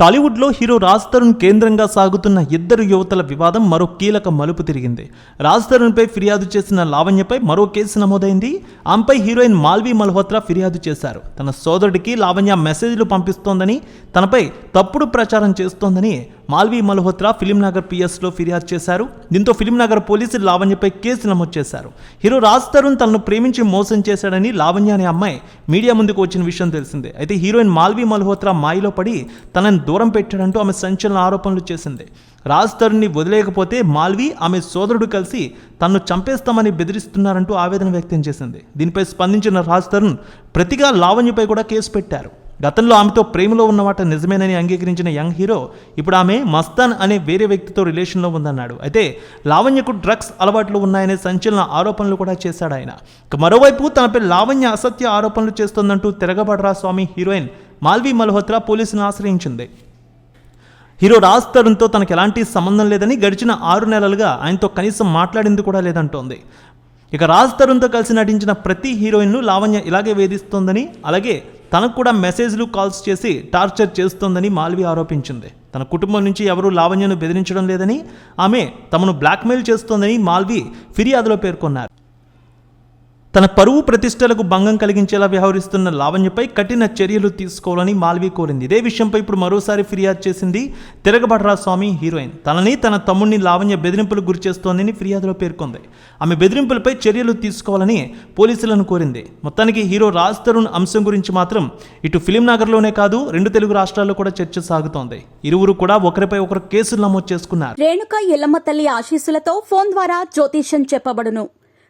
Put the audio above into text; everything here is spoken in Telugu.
టాలీవుడ్లో హీరో రాజ్ తరుణ్ కేంద్రంగా సాగుతున్న ఇద్దరు యువతల వివాదం మరో కీలక మలుపు తిరిగింది. రాజ్ తరుణ్పై ఫిర్యాదు చేసిన లావణ్యపై మరో కేసు నమోదైంది. ఆమెపై హీరోయిన్ మాల్వీ మల్హోత్రా ఫిర్యాదు చేశారు. తన సోదరుడికి లావణ్య మెసేజ్లు పంపిస్తోందని తనపై తప్పుడు ప్రచారం చేస్తోందని మాల్వీ మల్హోత్రా ఫిలిం నగర్ పిఎస్లో ఫిర్యాదు చేశారు. దీంతో ఫిలిం నగర్ పోలీసులు లావణ్యపై కేసు నమోదు చేశారు. హీరో రాజ్ తరుణ్ తనను ప్రేమించి మోసం చేశాడని లావణ్య అనే అమ్మాయి మీడియా ముందుకు వచ్చిన విషయం తెలిసిందే. అయితే హీరోయిన్ మాల్వీ మల్హోత్రా మాయలో పడి తనని దూరం పెట్టాడంటూ ఆమె సంచలన ఆరోపణలు చేసింది. రాజ్ తరుణ్ని వదిలేయకపోతే మాల్వి ఆమె సోదరుడు కలిసి తన్ను చంపేస్తామని బెదిరిస్తున్నారంటూ ఆవేదన వ్యక్తం చేసింది. దీనిపై స్పందించిన రాజ్ తరుణ్ ప్రతిగా లావణ్యపై కూడా కేసు పెట్టారు. గతంలో ఆమెతో ప్రేమలో ఉన్నమాట నిజమేనని అంగీకరించిన యంగ్ హీరో ఇప్పుడు ఆమె మస్తాన్ అనే వేరే వ్యక్తితో రిలేషన్లో ఉందన్నాడు. అయితే లావణ్యకు డ్రగ్స్ అలవాట్లు ఉన్నాయనే సంచలన ఆరోపణలు కూడా చేశాడు ఆయన. ఇక మరోవైపు తనపై లావణ్య అసత్య ఆరోపణలు చేస్తోందంటూ తిరగబడరా స్వామి హీరోయిన్ మాల్వీ మల్హోత్రా పోలీసును ఆశ్రయించింది. హీరో రాజ్ తరుణ్తో తనకు ఎలాంటి సంబంధం లేదని గడిచిన ఆరు నెలలుగా ఆయనతో కనీసం మాట్లాడింది కూడా లేదంటోంది. ఇక రాజ్ తరుణ్తో కలిసి నటించిన ప్రతి హీరోయిన్ను లావణ్య ఇలాగే వేధిస్తోందని అలాగే తనకు కూడా మెసేజ్లు కాల్స్ చేసి టార్చర్ చేస్తోందని మాల్వి ఆరోపించింది. తన కుటుంబం నుంచి ఎవరూ లావణ్యను బెదిరించడం లేదని ఆమె తమను బ్లాక్మెయిల్ చేస్తోందని మాల్వి ఫిర్యాదులో పేర్కొన్నారు. తన పరువు ప్రతిష్టలకు భంగం కలిగించేలా వ్యవహరిస్తున్న లావణ్యపై కఠిన చర్యలు తీసుకోవాలని మాల్వి కోరింది. ఇదే విషయంపై ఇప్పుడు మరోసారి ఫిర్యాదు చేసింది తిరగబడరా స్వామి హీరోయిన్. తనని తన తమ్ముడిని లావణ్య బెదిరింపులకు గురి చేస్తోందని ఫిర్యాదులో పేర్కొంది. ఆమె బెదిరింపులపై చర్యలు తీసుకోవాలని పోలీసులను కోరింది. మొత్తానికి హీరో రాజ్ తరుణ్ అంశం గురించి మాత్రం ఇటు ఫిలిం నగర్లోనే కాదు రెండు తెలుగు రాష్ట్రాల్లో కూడా చర్చ సాగుతోంది. ఇరువురు కూడా ఒకరిపై ఒకరు కేసులు నమోదు చేసుకున్నారు. రేణుక ఎల్లమ్మ తల్లి ఆశీస్సులతో ఫోన్ ద్వారా జ్యోతిష్యం చెప్పబడును.